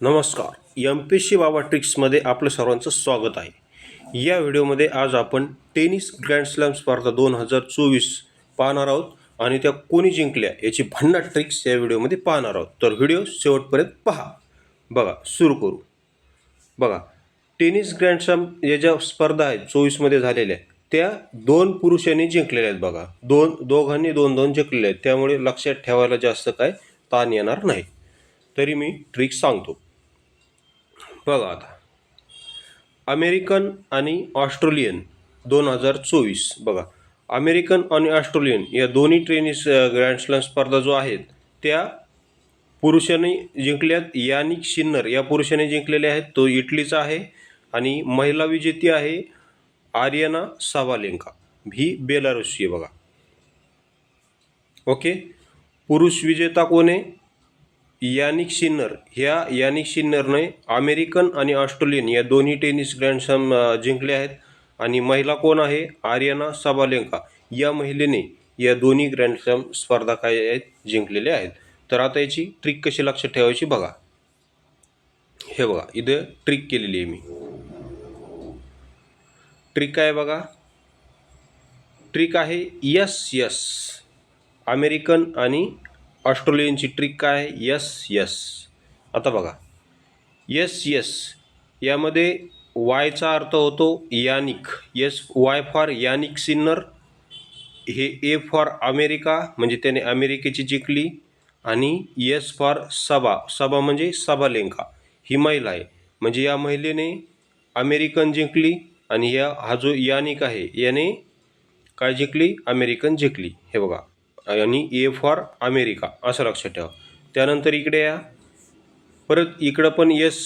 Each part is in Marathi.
नमस्कार. एम पी सी बाबा ट्रिक्समध्ये आपलं सर्वांचं स्वागत आहे. या व्हिडिओमध्ये आज आपण टेनिस ग्रँड स्लॅम स्पर्धा दोन हजार चोवीस पाहणार आहोत आणि त्या कोणी जिंकल्या याची भन्नाट ट्रिक्स या व्हिडिओमध्ये पाहणार आहोत. तर व्हिडिओ शेवटपर्यंत पहा. बघा सुरू करू. बघा टेनिस ग्रँड स्लॅम या ज्या स्पर्धा आहेत चोवीसमध्ये झालेल्या त्या दोन पुरुषांनी जिंकलेल्या आहेत बघा. दोन दोघांनी दोन दोन जिंकलेल्या आहेत. त्यामुळे लक्षात ठेवायला जास्त काय ताण येणार नाही. तरी मी ट्रिक सांगतो. बघा आता. अमेरिकन आणि ऑस्ट्रेलियन दोन हजार चोवीस. बघा अमेरिकन आणि ऑस्ट्रेलियन या दोन्ही टेनिस ग्रँडस्लॅम स्पर्धा जो आहेत त्या पुरुषाने जिंकल्यात. यानिक शिन्नर या पुरुषाने जिंकलेले आहेत. तो इटलीचा आहे आणि महिला विजेती आहे आर्यना सावालेंका. ही बेलारुसची आहे बघा. ओके? पुरुष विजेता कोण आहे? Jannik Sinner. ह्या यानिक शिन्नरने अमेरिकन आणि ऑस्ट्रेलियन या दोन्ही टेनिस ग्रँडस्लॅम जिंकले आहेत. आणि महिला कोण आहे? Aryna Sabalenka. या महिलेने या दोन्ही ग्रँडस्लॅम स्पर्धा काय आहेत? जिंकलेल्या आहेत. तर आता याची ट्रिक कशी लक्षात ठेवायची बघा. हे बघा इथं ट्रिक केलेली आहे मी. ट्रिक काय बघा? ट्रिक आहे यस यस. अमेरिकन आणि ऑस्ट्रेलियनची ट्रिक काय? यस यस आता बघा. यस यस यामध्ये वायचा अर्थ होतो Jannik. Yes Y for Jannik Sinner हे ए फॉर अमेरिका म्हणजे त्याने अमेरिकेची जिंकली. आणि यस फॉर सबा. सबा म्हणजे सबालेंका ही महिला आहे. म्हणजे या महिलेने अमेरिकन जिंकली आणि या हा जो यानिक आहे याने काय जिंकली? अमेरिकन जिंकली. हे बघा. आणि ए फॉर अमेरिका असं लक्षात ठेवा. त्यानंतर इकडे या. परत इकडं पण येस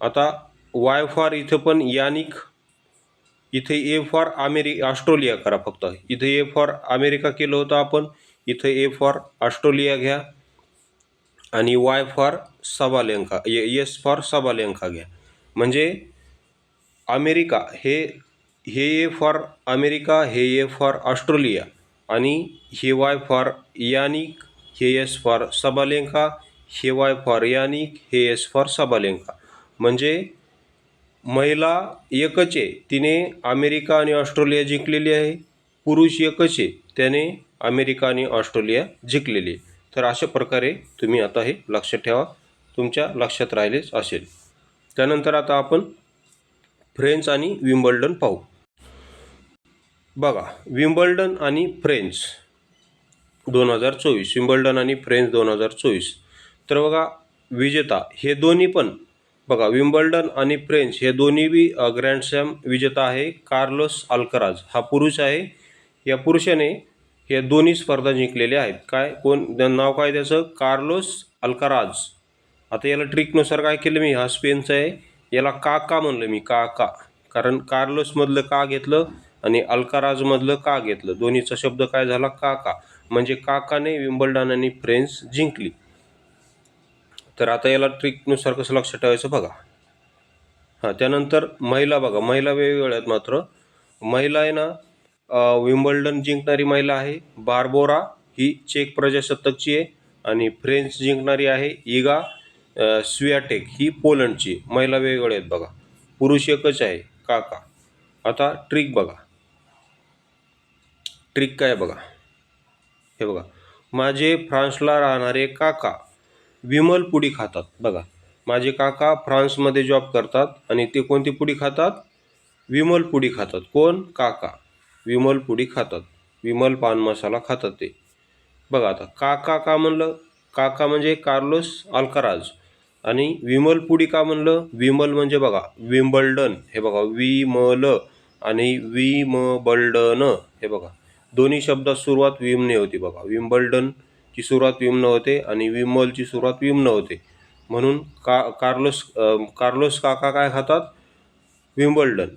आता वाय फॉर इथं पण यानिक. इथे ए फॉर अमेरि ऑस्ट्रेलिया करा फक्त. इथे ए फॉर अमेरिका केलं होतं आपण. इथे ए फॉर ऑस्ट्रेलिया घ्या. आणि Y for Sabalenka yes for Sabalenka घ्या. म्हणजे अमेरिका हे हे ए फॉर अमेरिका हे ए फॉर ऑस्ट्रेलिया. आणि हे वाय फॉर यानिक हे एस फॉर सबालेंका हे वाय फॉर यानिक हे एस फॉर सबालेंका म्हणजे महिला एकच आहे तिने अमेरिका आणि ऑस्ट्रेलिया जिंकलेली आहे. पुरुष एकच आहे त्याने अमेरिका आणि ऑस्ट्रेलिया जिंकलेली आहे. तर अशा प्रकारे तुम्ही आता हे लक्षात ठेवा तुमच्या लक्षात राहिलेच असेल. त्यानंतर आता आपण फ्रेंच आणि विम्बल्डन पाहू. बघा विम्बल्डन आणि फ्रेंच दोन हजार चोवीस. विम्बल्डन आणि फ्रेंच दोन हजार चोवीस. तर बघा विजेता हे दोन्ही पण बघा विम्बल्डन आणि फ्रेंच हे दोन्ही बी ग्रँड स्लॅम विजेता आहे. कार्लोस अल्कराज हा पुरुष आहे. या पुरुषाने हे दोन्ही स्पर्धा जिंकलेल्या आहेत. काय? कोण? नाव काय त्याचं? कार्लोस अल्कराज आता याला ट्रिकनुसार काय केलं मी? हा स्पेनचा आहे. याला का का म्हणलं मी का का कारण कार्लोसमधलं का घेतलं? आणि अल्काराजमधलं का घेतलं? दोन्हीचा शब्द काय झाला? का का म्हणजे काकाने विम्बल्डन आणि फ्रेंच जिंकली. तर आता याला ट्रिकनुसार कसं लक्षात ठेवायचं बघा. हां त्यानंतर महिला बघा. महिला वेगवेगळ्या आहेत मात्र. महिला आहे ना विम्बल्डन जिंकणारी महिला आहे. बार्बोरा ही चेक प्रजासत्ताकची आहे. आणि फ्रेंच जिंकणारी आहे इगा स्वियाटेक ही पोलंडची. महिला वेगवेगळ्या आहेत बघा. पुरुष एकच आहे. काका. आता ट्रिक बघा. ट्रिक काय बघा. हे बघा. माझे फ्रान्सला राहणारे काका विमल पुडी खातात. बघा. माझे काका फ्रान्समध्ये जॉब करतात आणि ते कोणती पुडी खातात? विमल पुडी खातात. कोण? काका. विमल पुडी खातात. विमल पान मसाला खातात ते. बघा आता काका का म्हणलं? काका म्हणजे कार्लोस अल्काराज आणि विमल पुडी का म्हणलं? विमल म्हणजे बघा विम्बल्डन हे बघा विमल आणि विमबल्डन. हे बघा. दोन्ही शब्दात सुरुवात विमने होती बघा. विम्बल्डनची सुरुवात विमनं होते आणि विमलची सुरुवात विम्न होते. म्हणून का कार्लोस कार्लोस काका काय खातात? विम्बल्डन.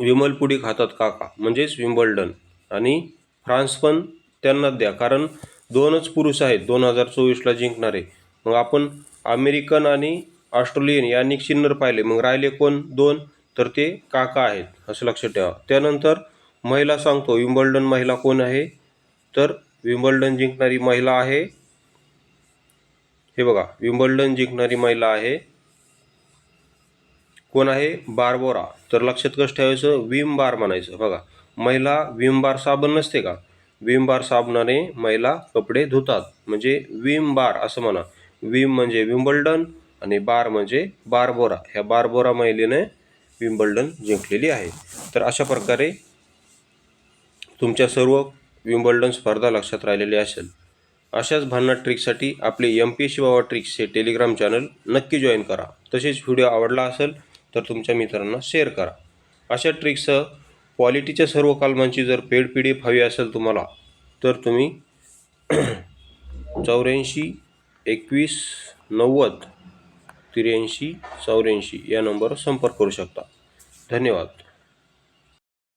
विमलपुडी खातात काका म्हणजेच विम्बल्डन. आणि फ्रान्स पण त्यांनाच द्या कारण दोनच पुरुष आहेत दोन हजार चोवीसला जिंकणारे. मग आपण अमेरिकन आणि ऑस्ट्रेलियन यांनी चिन्नर पाहिले. मग राहिले कोण? दोन. तर ते काका आहेत असं लक्षात ठेवा. त्यानंतर महिला सांगतो विम्बल्डन महिला कोण आहे? तर विम्बल्डन जिंकणारी महिला आहे. हे बघा विम्बल्डन जिंकणारी महिला आहे. कोण आहे? बारबोरा. तर लक्षात कसं ठेवायचं? विम बार म्हणायचं. बघा महिला विम बार साबण नसते का? विम बार साबणाने महिला कपडे धुतात. म्हणजे विम बार असं म्हणा. विम म्हणजे विम्बल्डन आणि बार म्हणजे बारबोरा. ह्या बारबोरा महिलेने विम्बल्डन जिंकलेली आहे. तर अशा प्रकारे तुमच्या सर्व विम्बल्डन स्पर्धा लक्षात राहिलेली असेल. अशाच भांडणात ट्रिकसाठी आपले एम पी एस सी बाबा ट्रिक्स हे टेलिग्राम चॅनल नक्की जॉईन करा. तसेच व्हिडिओ आवडला असेल तर तुमच्या मित्रांना शेअर करा. अशा ट्रिक्सह क्वालिटीच्या सर्व कलमांची जर पेड पी डी एफ हवी असेल तुम्हाला तर तुम्ही चौऱ्याऐंशी एकवीस नव्वद त्र्याऐंशी चौऱ्याऐंशी या नंबरवर संपर्क करू शकता. धन्यवाद.